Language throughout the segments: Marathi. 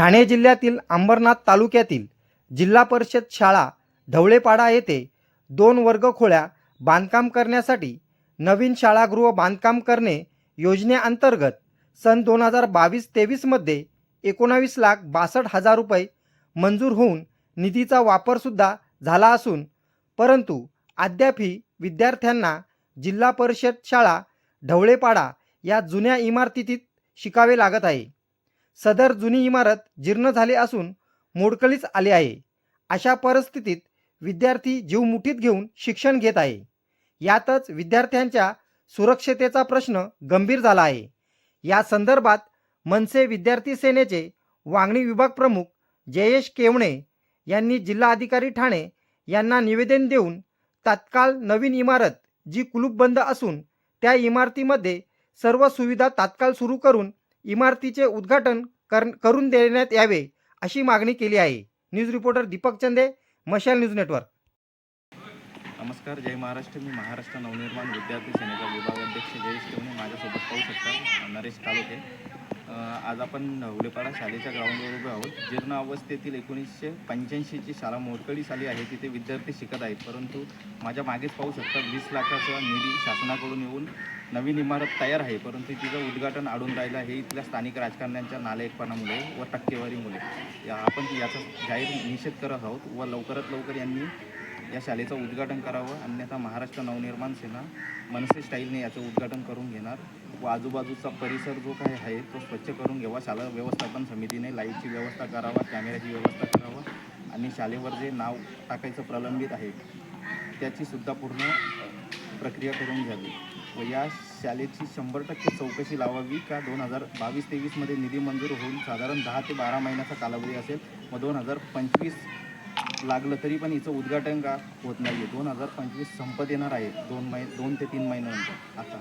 ठाणे जिल्ह्यातील अंबरनाथ तालुक्यातील जिल्हा परिषद शाळा ढवळेपाडा येथे दोन वर्गखोळ्या बांधकाम करण्यासाठी नवीन शाळागृह बांधकाम करणे योजनेअंतर्गत सन दोन हजार बावीस तेवीसमध्ये एकोणावीस लाख बासष्ट हजार रुपये मंजूर होऊन निधीचा वापरसुद्धा झाला असून परंतु अद्यापही विद्यार्थ्यांना जिल्हा परिषद शाळा ढवळेपाडा या जुन्या इमारतीत शिकावे लागत आहे. सदर जुनी इमारत जीर्ण झाली असून मोडकळीस आली आहे. अशा परिस्थितीत विद्यार्थी जीव मुठीत घेऊन शिक्षण घेत आहे. यातच विद्यार्थ्यांच्या सुरक्षतेचा प्रश्न गंभीर झाला आहे. या संदर्भात मनसे विद्यार्थी सेनेचे वांगणी विभाग प्रमुख जयेश केवणे यांनी जिल्हाधिकारी ठाणे यांना निवेदन देऊन तात्काळ नवीन इमारत जी कुलूपबंद असून त्या इमारतीमध्ये सर्व सुविधा तात्काळ सुरू करून इमारतीचे उद्घाटन कर करून देण्यात यावे अशी मागणी केली आहे. न्यूज रिपोर्टर दीपक चंदे मशाल न्यूज नेटवर्क. नमस्कार जय महाराष्ट्र. मी महाराष्ट्र नवनिर्माण विद्यार्थी सेनेचा विभाग अध्यक्ष जयेश ठेवणे. माझ्यासोबत पाहू शकता नरेश कालोखे आज आपण नवलेपाडा शाळेच्या ग्राउंडवर उभे आहोत. जीर्ण अवस्थेतील एकोणीसशे पंच्याऐंशीची शाळा मोरकडी शाली आहे. तिथे विद्यार्थी शिकत आहेत. परंतु माझ्या मागेच पाहू शकता वीस लाखाचा निधी शासनाकडून येऊन नवीन इमारत तयार आहे. परंतु तिचं उद्घाटन अडून राहिलं हे इथल्या स्थानिक राजकारण्यांच्या नालायकपणामुळे व टक्केवारीमुळे. या आपण याचा जाहीर निषेध करत आहोत व लवकरात लवकर यांनी या शाळेचं उद्घाटन करावं. अन्यथा महाराष्ट्र नवनिर्माण सेना मनसे स्टाईलने याचं उद्घाटन करून घेणार. व आजूबाजूचा परिसर जो काही आहे तो स्वच्छ करून घ्यावा. शाला व्यवस्थापन समितीने लाईटची व्यवस्था करावा कॅमेऱ्याची व्यवस्था करावा आणि शाळेवर जे नाव टाकायचं प्रलंबित आहे त्याची सुद्धा पूर्ण प्रक्रिया करून घ्यावी. व या शाळेची शंभर टक्के चौकशी लावावी का? दोन हजार बावीस तेवीसमध्ये निधी मंजूर होऊन साधारण दहा ते बारा महिन्याचा कालावधी असेल. व दोन हजार पंचवीस लागलं तरी पण हिचं उद्घाटन का होत नाही आहे दोन हजार पंचवीस संपत येणार आहे. दोन महि दोन ते तीन महिन्यानंतर. आता.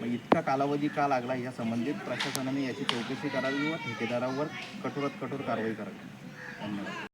मग इतका कालावधी का लागला या संबंधित प्रशासनाने याची चौकशी करावी व ठेकेदारावर कठोरात कठोर कारवाई करावी. धन्यवाद.